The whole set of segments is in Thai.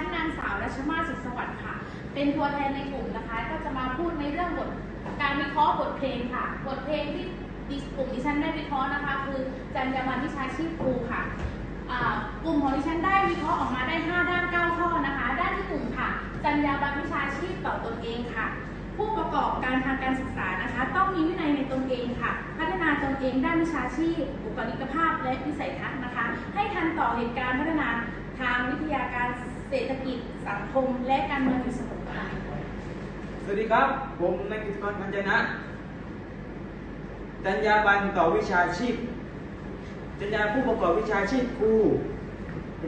นนางสาวรัชมาศสุขสวัสดิ์ค่ะ เป็นตัวแทนในกลุ่มนะคะ ก็จะมาพูดในเรื่องบทการวิเคราะห์บทเพลงค่ะ บทเพลงที่ดิกลุ่มดิฉันได้วิเคราะห์นะคะ คือจรรยาบรรณวิชาชีพครูค่ะกลุ่มของดิฉันได้วิเคราะห์ออกมาได้ 5 ด้าน9ข้อนะคะ ด้านที่หนึ่งค่ะ จรรยาบรรณวิชาชีพต่อตนเองค่ะ ผู้ประกอบการทางการศึกษานะคะ ต้องมีวินัยในตนเองค่ะ พัฒนาตนเองด้านวิชาชีพ บุคลิกภาพและวิสัยทัศน์นะคะ ให้ทันต่อเหตุการณ์พัฒนาทางวิทยาการ เศรษฐกิจ สังคม และการเมืองอยู่เสมอค่ะสวัสดีครับ ผมนายกิตกรพันจนะจรรยาบรรณต่อวิชาชีพจรรยาผู้ประกอบวิชาชีพครู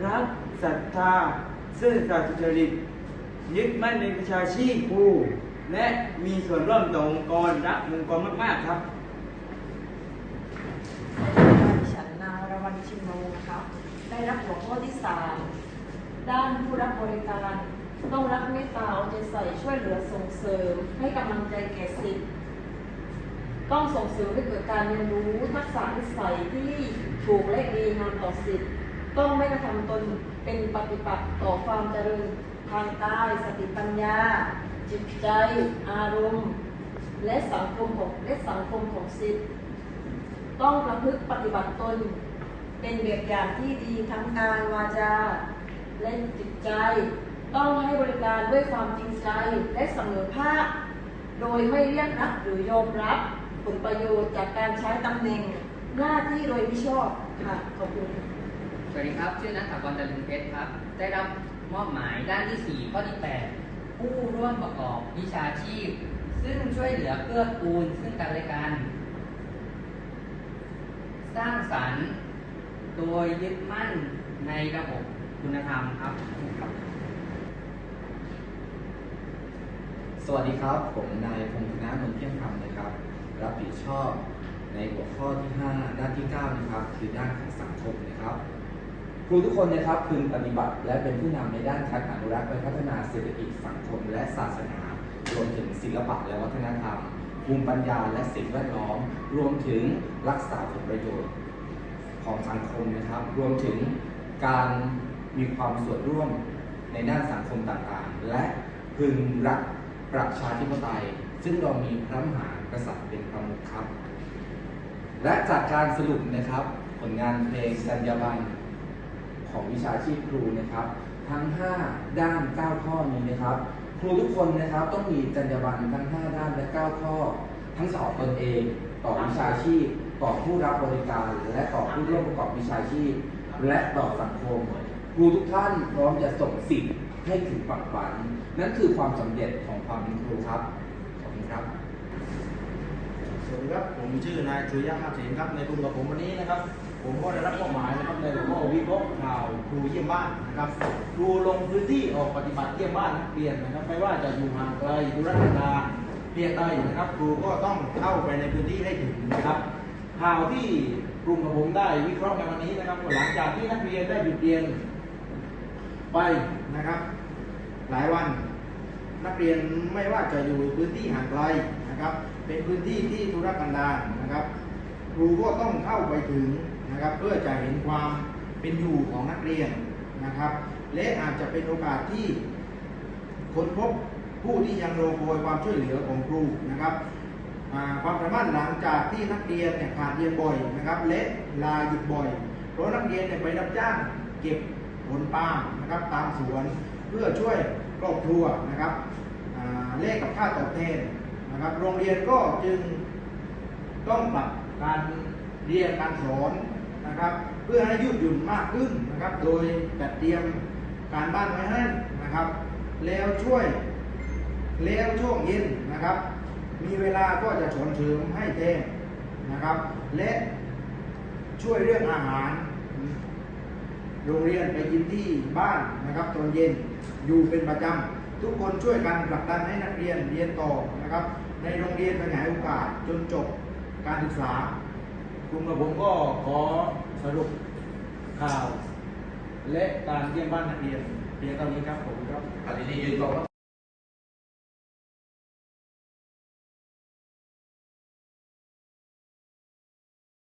รักศรัทธาซื่อสัตย์สุจริตยึดมั่นในวิชาชีพครูและมีส่วนร่วมต่อองค์กรรักองค์กรมาก ๆ ครับดิฉันนางรวรรณชินโนครับ ได้รับหัวข้อที่สาม ด้านผู้รับบริการ ต้องรักเมตตาเอาใจใส่ช่วยเหลือส่งเสริม ให้กำลังใจแก่สิทธิ์ต้องส่งเสริมให้เกิดการเรียนรู้ทักษะนิสัยที่ถูกและดีงามต่อสิทธิ์ต้องไม่กระทำตนเป็นปฏิปักษ์ต่อความเจริญทางกายสติปัญญา จิตใจ อารมณ์ และสังคมของและสังคมของสิทธิ์ต้องประพฤติปฏิบัติตน เป็นแบบอย่างที่ดีทั้งกายวาจา และจิตใจ ต้องให้บริการด้วยความจริงใจและเสมอภาค โดยไม่เรียกรับหรือยอมรับผลประโยชน์จากการใช้ตำแหน่งหน้าที่โดยมิชอบค่ะขอบคุณสวัสดีครับ ชื่อนัทถากรจันทร์เพชรครับ ได้รับมอบหมายด้านที่ 4 ข้อที่ 8 ผู้ร่วมประกอบวิชาชีพ ซึ่งช่วยเหลือเกื้อกูลซึ่งกันและกัน สร้างสรรค์ โดยยึดมั่นในระบบ คุณธรรมครับ สวัสดีครับ ผมนายพงษ์ธนานนเที่ยงธรรมนะครับ รับผิดชอบในหัวข้อที่ 5 ด้านที่ 9 นะครับ คือด้านของสังคมนะครับ ครูทุกคนนะครับพึงปฏิบัติ และเป็นผู้นำในด้านการอนุรักษ์และพัฒนาเศรษฐกิจสังคม และศาสนารวมถึงศิลปะและวัฒนธรรมภูมิปัญญาและสิ่งแวดล้อม รวมถึงรักษาผลประโยชน์ของสังคมนะครับ รวมถึงการ มีความส่วนร่วมในด้านสังคมต่างๆ และพึงรักประชาธิปไตย ซึ่งเรามีพระมหากษัตริย์เป็นประมุขครับ และจากการสรุปนะครับ ผลงานเพลงสัญญาบันของวิชาชีพครูนะครับ ทั้ง 5 ด้าน 9 ข้อนี้นะครับ ครูทุกคนนะครับต้องมีจรรยาบรรณทั้ง 5 ด้านและ 9 ข้อ ทั้งต่อตนเอง ต่อวิชาชีพ ต่อผู้รับบริการ และต่อผู้ร่วมประกอบวิชาชีพ และต่อสังคม ครูทุกท่านพร้อมจะส่งสิทธิ์ให้ถึงฝั่งฝัน นั่นคือความสำเร็จของความเป็นครูครับ ขอบคุณครับ สวัสดีครับ ผมชื่อนายสุริยะภาพศิลป์ครับ ในกลุ่มกับผมวันนี้นะครับ ผมก็ได้รับมอบหมายนะครับในหัวข้อวิเคราะห์ข่าวครูเยี่ยมบ้านนะครับ ครูลงพื้นที่ออกปฏิบัติเยี่ยมบ้านนักเรียนนะครับไม่ว่าจะอยู่ห่างไกลดูราชกาเพียงใดนะครับ ครูก็ต้องเข้าไปในพื้นที่ให้ถึงนะครับข่าวที่กลุ่มกับผมได้วิเคราะห์ในวันนี้นะครับหลังจากที่นักเรียนได้หยุดเรียน ไปนะครับ หลายวันนักเรียนไม่ว่าจะอยู่พื้นที่ห่างไกลนะครับ เป็นพื้นที่ที่ธุรกันดารนะครับครูก็ต้องเข้าไปถึงนะครับ เพื่อจะเห็นความเป็นอยู่ของนักเรียนนะครับ และอาจจะเป็นโอกาสที่ค้นพบผู้ที่ยังรอคอยความช่วยเหลือของครูนะครับความสามารถหลังจากที่นักเรียนเนี่ยขาดเรียนบ่อยนะครับ และลาหยุดบ่อย เพราะนักเรียนเนี่ยไปรับจ้างเก็บ ผลปาล์มนะครับตามสวนเพื่อช่วยครอบครัวนะครับเลขกับค่าตอบแทนนะครับโรงเรียนก็จึงต้องปรับการเรียนการสอนนะครับ เพื่อให้ยืดหยุ่นมากขึ้นนะครับ โดยจัดเตรียมการบ้านไว้ให้นะครับ แล้วช่วยแล้วช่วงเย็นนะครับ มีเวลาก็จะสอนเสริมให้แทนนะครับ และช่วยเรื่องอาหาร โรงเรียนไปกินที่บ้านนะครับตอนเย็นอยู่เป็นประจำทุกคนช่วยกันผลักดันให้นักเรียนเรียนต่อนะครับ ในโรงเรียนขยายโอกาสจนจบการศึกษากลุ่มกับผมก็ขอสรุปข่าว และการเยี่ยมบ้านนักเรียนเพียงเท่านี้ครับผมครับอันนี้ยืนตรง